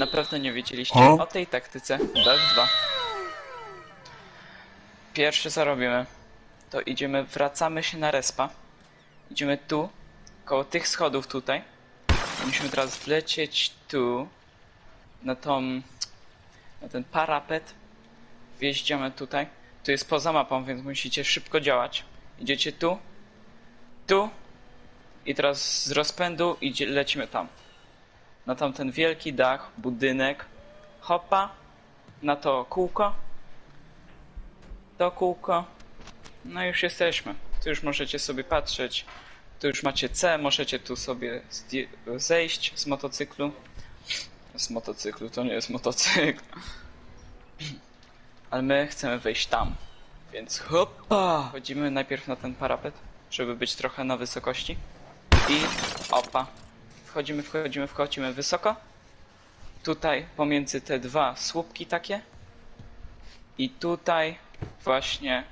na pewno nie wiedzieliście O? o tej taktyce BF2. Pierwsze co robimy, to idziemy, wracamy się na respa. Idziemy tu, koło tych schodów tutaj. Musimy teraz wlecieć tu, na tą, na ten parapet. Wjeździemy tutaj. Tu jest poza mapą, więc musicie szybko działać. Idziecie tu, tu i teraz z rozpędu idzie, lecimy tam. Na tamten wielki dach, budynek, hopa, na to kółko, to kółko, no i już jesteśmy. Tu już możecie sobie patrzeć, tu już macie C, możecie tu sobie zejść z motocyklu. Z motocyklu, to nie jest motocykl. Ale my chcemy wejść tam. Więc hopa! Chodzimy najpierw na ten parapet, żeby być trochę na wysokości. I opa. Wchodzimy, wchodzimy, wchodzimy wysoko. Tutaj pomiędzy te dwa słupki takie. I tutaj właśnie.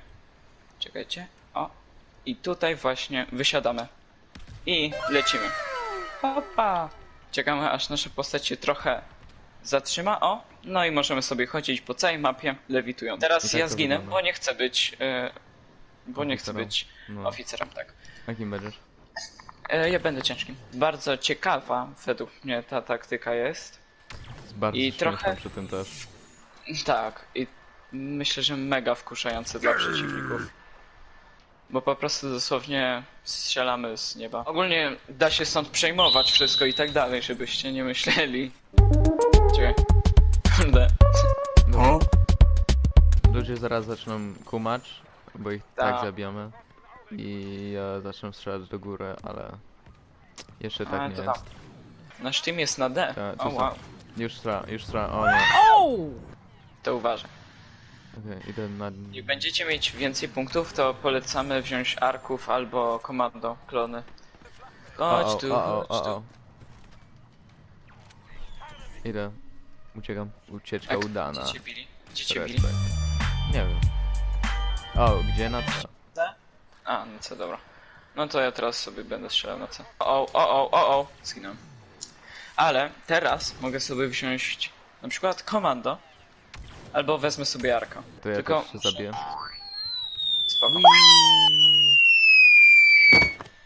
Czekajcie. O. I tutaj właśnie wysiadamy. I lecimy. Hopa! Czekamy aż nasza postać się trochę zatrzyma. O! No i możemy sobie chodzić po całej mapie lewitując. Teraz tak ja zginę, wygląda. bo nie chcę być. E, bo nie chcę być No. oficerem, tak. Jakim będziesz? E, ja będę ciężkim. Bardzo ciekawa według mnie ta taktyka jest. Jest bardzo I trochę- przy tym też. Tak, i myślę, że mega wkurzające dla przeciwników. Bo po prostu dosłownie strzelamy z nieba. Ogólnie da się stąd przejmować wszystko i tak dalej, żebyście nie myśleli. Czekaj. Kurde. O? Ludzie zaraz zaczną kumać, bo ich tak, Tak. zabijamy. I ja zacznę strzelać do góry, ale jeszcze tak A, nie to jest. Nasz team jest na D. Ta, O to są- wow, Już stra, już stra, o nie. to uważaj. Okej, idę na... Jak będziecie mieć więcej punktów, to polecamy wziąć arków albo komando, klony. Chodź o, tu, o, o, chodź o, tu. o. Idę. Uciekam. Ucieczka A udana. Gdzie cię bili? Gdzie cię bili? Respekt. Nie wiem. O, gdzie na co? A, no co, dobra. No to ja teraz sobie będę strzelał na co. O, o, o, o, o, zginąłem. Ale teraz mogę sobie wziąć na przykład komando. Albo wezmę sobie arka. To ja Tylko też się zabiję. spoko.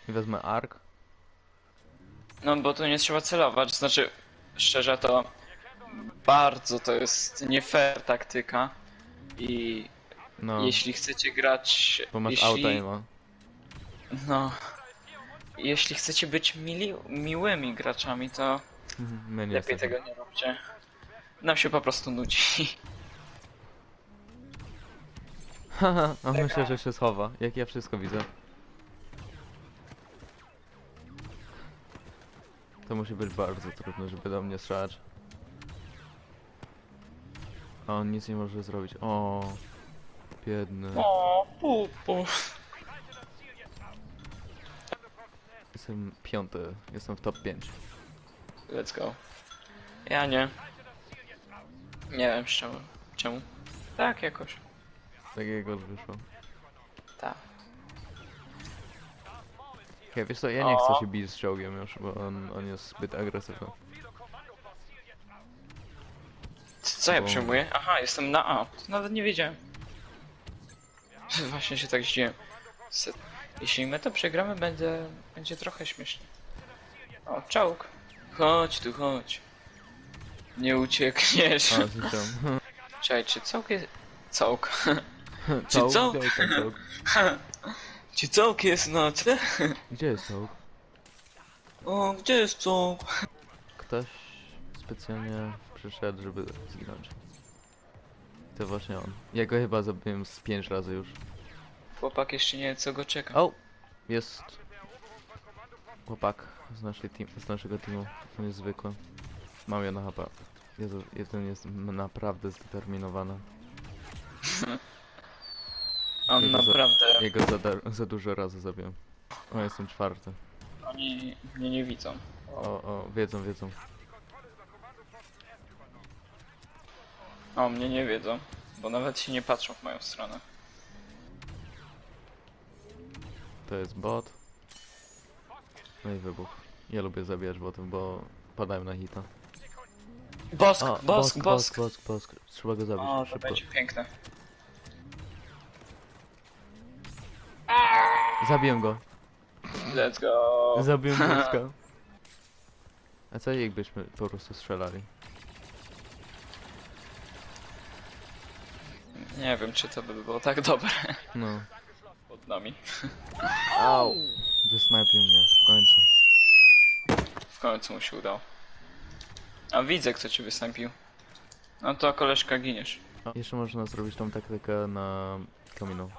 I wezmę ark. No bo tu nie trzeba celować, znaczy szczerze to bardzo to jest nie fair taktyka. I No, jeśli chcecie grać. bo masz jeśli, auta i ma. No. Jeśli chcecie być mili, miłymi graczami, to My nie lepiej jesteśmy. tego nie róbcie. Nam się po prostu nudzi. Haha, a myślę, że się schowa. Jak ja wszystko widzę. To musi być bardzo trudno, żeby do mnie strzelać. A on nic nie może zrobić. O, biedny. O, pupu. Jestem piąty, jestem w top 5. Let's go. Ja nie. Nie wiem z czemu. Czemu? Tak jakoś. Takiego wyszło. Tak. Hej, wiesz co, ja nie chcę O. się bić z czołgiem już, bo on, on jest zbyt agresywny. Co ja Bo- przyjmuję? Aha, jestem na A. Nawet nie wiedziałem. Właśnie się tak zdziwiłem. Se- Jeśli my to przegramy, będzie, będzie trochę śmiesznie. O, czołg. Chodź tu, chodź. Nie uciekniesz. A, zniszczyłem. Czekaj, czy czołg jest... Czołg. Czy Czołg? Gdzie ten czołg? Czy czołg jest na C? Gdzie jest czołg? O, gdzie jest czołg? Ktoś specjalnie przyszedł, żeby zginąć. To właśnie on. Ja go chyba zabiłem z 5 razy już. Chłopak jeszcze nie wie, co go czeka. O! Jest... Chłopak z, naszej team, z naszego teamu. On jest zwykły. Mam jedno HP. Jezu, jeden jest naprawdę zdeterminowany. On jego za- naprawdę... Jego za, dar- za dużo razy zabiłem. O, jestem czwarty. Oni mnie nie widzą. O, o, wiedzą, wiedzą. O, mnie nie wiedzą. Bo nawet się nie patrzą w moją stronę. To jest bot. No i wybuch. Ja lubię zabijać botów, bo padają na hita. Bosk, O, bosk, bosk. bosk, bosk, bosk. Trzeba go zabić, O, to szybko. będzie piękne. Zabiłem go. Let's go. Zabiłem boska. A co jakbyśmy po prostu strzelali? Nie wiem, czy to by było tak dobre No. Pod nami. Au! Wysnajpił mnie, w końcu. W końcu mu się udało. A widzę, kto cię wystąpił. No to koleżka giniesz. A, Jeszcze można zrobić tą taktykę na kaminu.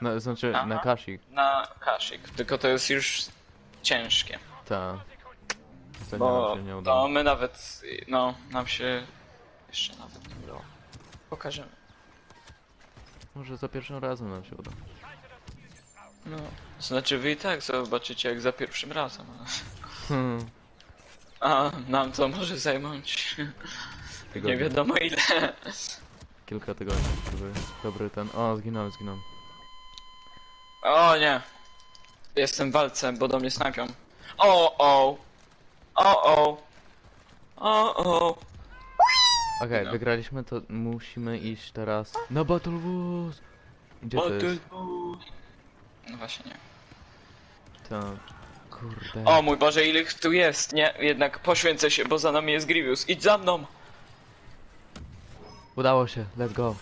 No, znaczy, Aha. na Kashi. Na kaszik, tylko to jest już ciężkie. Ta. Ostatnio Bo nam się nie to udało. my nawet, no, nam się jeszcze nawet nie udało. Pokażemy. Może za pierwszym razem nam się uda. No, znaczy wy i tak zobaczycie jak za pierwszym razem. Hmm. A nam to może zająć nie Tygodnie. wiadomo ile. Kilka tygodni, żeby dobry ten... O, zginąłem, zginąłem. O nie. Jestem w walce, bo do mnie snapią. O o. O o. O o. Okej, No. wygraliśmy, to musimy iść teraz na Battle Wars! Gdzie to jest? Właśnie nie. Ta... Kurde... O mój Boże, ile ich tu jest? Nie, jednak poświęcę się, bo za nami jest Grievous. Idź za mną! Udało się, let's go.